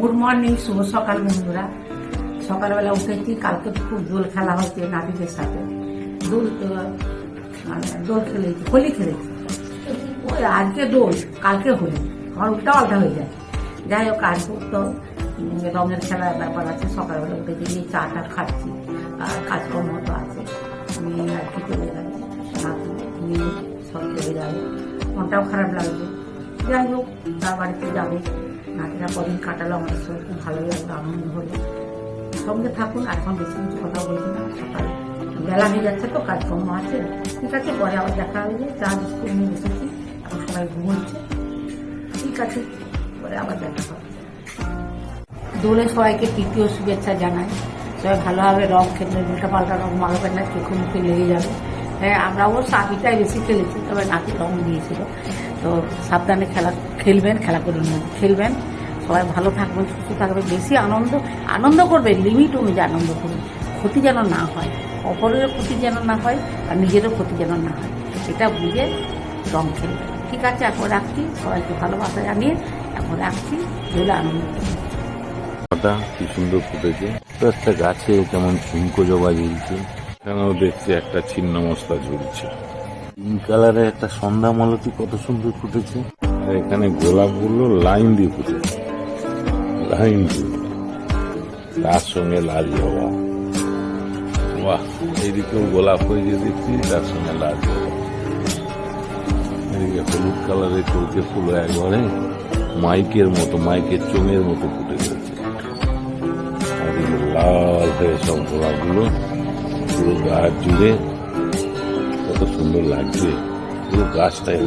Good morning, শুভ সকাল বন্ধুরা। সকালবেলা উঠেছি, কালকে খুব দোল খেলা হচ্ছে নাতিদের সাথে। দোল দোল খেলেছি, হোলি খেলেছি। ওই আজকে দোল, কালকে হোলি। আমার উল্টা পাল্টা হয়ে যায়। যাই হোক আজ তো রঙের খেলার ব্যাপার আছে। সকালবেলা উঠে গিয়ে চা টা খাচ্ছি। আর কাজকর্ম তো আছে। আমি আর কি চলে যাবে নাতি নিয়ে সব চলে যাবে। মনটাও খারাপ লাগবে যাই হোক তার বাড়িতে যাবে। নাতিরা কদিন কাটালো, আমাদের সঙ্গে খুব ভালো লাগল আনন্দ হলো। সঙ্গে থাকুন, আর এখন বেশি কিছু কথা বলছি না। সকালে বেলা হয়ে যাচ্ছে তো, কাজকর্ম আছে। ঠিক আছে, পরে আবার দেখা হবে। চা, বিস্কুট নিয়ে বসেছি এখন সবাই ঘুমোচ্ছে। ঠিক আছে, পরে আবার দেখা হবে। দোলে সবাইকে তৃতীয় শুভেচ্ছা জানাই। সবাই ভালোভাবে রং খেলবে উল্টা পাল্টা রং মারবেন না, চোখে মুখে লেগে যাবে। হ্যাঁ আমরা অবশ্য আবিটাই বেশি খেলেছি, তবে নাকি রং দিয়েছিল। তো সাবধানে খেলা খেলবেন, খেলা করে খেলবেন। সবাই ভালো থাকবেন, সুস্থ থাকবেন, বেশি আনন্দ আনন্দ করবে লিমিট অনুযায়ী আনন্দ করবেন ক্ষতি যেন না হয় অপরের ক্ষতি যেন না হয়, আর নিজেরও ক্ষতি যেন না হয়। এটা বুঝে রং খেলবেন। ঠিক আছে, এখন রাখছি। সবাইকে ভালোবাসা জানিয়ে এখন রাখছি। দোলে আনন্দ। কি সুন্দর ফুটেছে। একটা গাছে কেমন ঝুমকো জবা ঝুলছে এখানেও দেখছি একটা ছিন্ন মশলা ঝুলছে। পিঙ্ক কালারের একটা সন্ধ্যা মালতি কত সুন্দর ফুটেছে। আর এখানে গোলাপগুলো লাইন দিয়ে ফুটেছে। লাইন দিয়ে। তার সঙ্গে লাল জবা। বাহ এইদিকেও গোলাপ হয়ে গিয়ে দেখছি, তার সঙ্গে লাল জবা। এদিকে হলুদ কালারের চলছে ফুল একবারে। মাইকের মতো, মাইকের চোঙের মতো ফুটে গেছে। লাল হয়ে সব গোলাপগুলো পুরো গাছ জুড়ে সুন্দর লাগছে। পুরো গাছটাই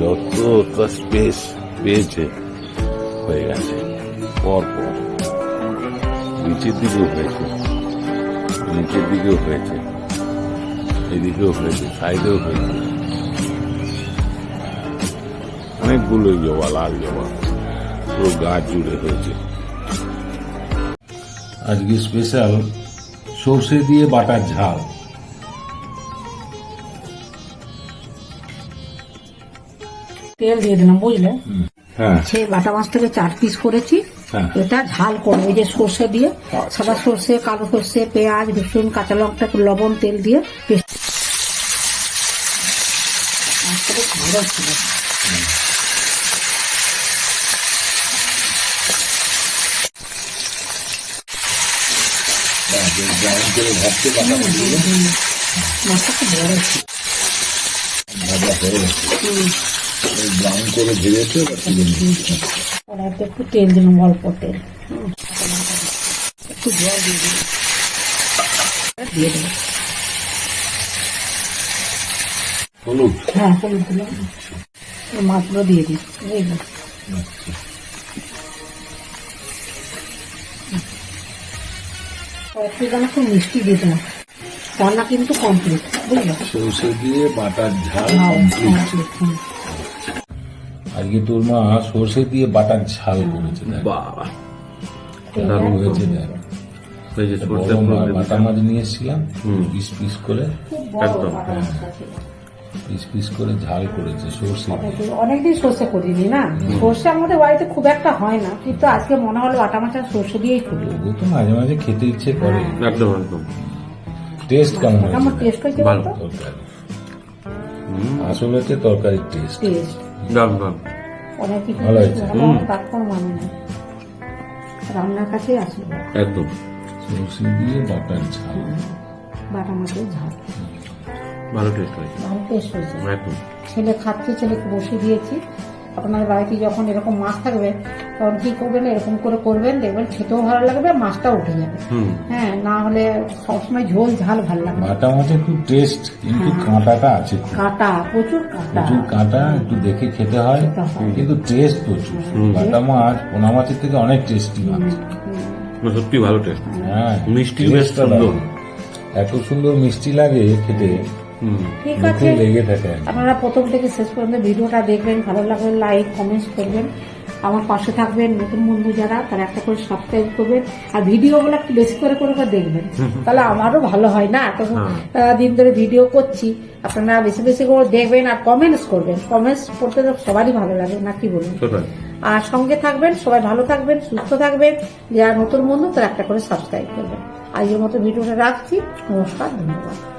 যতটা স্পেস পেয়েছে, হয়ে গেছে। পর পর। নিচের দিকেও হয়েছে। নিচের দিকেও হয়েছে। এদিকেও হয়েছে, সাইডেও হয়েছে। অনেকগুলো জবা, লাল জবা। পুরো গাছ জুড়ে হয়েছে। আজকে স্পেশাল সর্ষে দিয়ে বাটার ঝাল। তেল দিয়ে দিলাম বুঝলে? হ্যাঁ। সেই বাটা মাছ থেকে চার পিস করেছি। হ্যাঁ। এটা ঝাল করব ওই যে সর্ষে দিয়ে। সাদা সর্ষে কালো সর্ষে পেঁয়াজ রসুন কাঁচা লঙ্কা লবণ তেল দিয়ে পেস্ট মাছটাকে। মাছটা খুব বড় ব্রাউন করে ভেজেছে কড়াইতে একটু তেল দিলাম অল্প তেল। একটু জল দিয়ে দিলাম। দিয়ে দেবো হলুদ? হ্যাঁ হলুদ দিলাম। মাছগুলো দিয়ে দিই। বুঝলি মিষ্টি দিতে হবে রান্না কিন্তু কমপ্লিট বুঝলে? সর্ষে দিয়ে বাটার ঝাল হ্যাঁ, complete, হুম। আজকে তোর মা সর্ষে দিয়ে বাটার ঝাল করেছে। বাবা। দারুণ হয়েছে দেখ। বাটা মাছ নিয়ে এসেছিলাম হুম। পিস পিস করে। একদম। বাটা পিস পিস করে ঝাল করেছে সর্ষে। অনেকদিন সর্ষে করিনি না? সর্ষে আমাদের বাড়িতে খুব একটা হয় না কিন্তু আজকে মনে হলো বাটা মাছ আর সর্ষে দিয়েই করি। ও তো মাঝে মাঝে খেতে ইচ্ছে করে। একদম একদম। টেস্ট কেমন হয়েছে টেস্ট হয়েছে ভালো। আসলে হচ্ছে তরকারির টেস্ট দাম দাম। ভালো হয়েছে। তারপর মানে রান্নার কাছে আসলে একদম। সরষে দিয়ে বাটার ঝাল। বাটা মাছের ঝাল। ভালো টেস্ট হয়েছে। ভালো টেস্ট হয়েছে। একদম। ছেলে খাচ্ছে ছেলেকে বসে দিয়েছি। আপনার বাড়িতে যখন এরকম মাছ থাকবে তখন কি করবেন? এরকম করে করবেন দেখবেন খেতেও ভালো লাগবে মাছটা উঠে যাবে। হ্যাঁ না হলে সবসময় ঝোল ঝাল ভালো লাগবে বাটা মাছের খুব টেস্ট কিন্তু কাঁটাটা আছে কাঁটা প্রচুর কাটা। প্রচুর কাঁটা একটু দেখে খেতে হয় কিন্তু টেস্ট প্রচুর। বাটা মাছ পোনা মাছের থেকে অনেক টেস্টি মাছ। সত্যি ভালো টেস্ট হ্যাঁ মিষ্টি বেশ টেস্টটা সুন্দর। এত সুন্দর মিষ্টি লাগে খেতে। ঠিক আছে। আপনারা প্রথম থেকে শেষ পর্যন্ত ভিডিওটা দেখবেন ভালো লাগলে লাইক কমেন্টস করবেন। আমার পাশে থাকবেন নতুন বন্ধু যারা তারা একটা করে সাবস্ক্রাইব করবেন। আর ভিডিওগুলো একটু বেশি করে করে দেখবেন। তাহলে আমারও ভালো হয় না? তো হ্যাঁ। দিন ধরে ভিডিও করছি। আপনারা বেশি বেশি করে দেখবেন আর কমেন্টস করবেন। কমেন্টস করতে তো সবারই ভালো লাগে না কি বলুন? আর সঙ্গে থাকবেন সবাই ভালো থাকবেন সুস্থ থাকবেন। যারা নতুন বন্ধু তারা একটা করে সাবস্ক্রাইব করবেন। আজকের মতো ভিডিওটা রাখছি। নমস্কার ধন্যবাদ।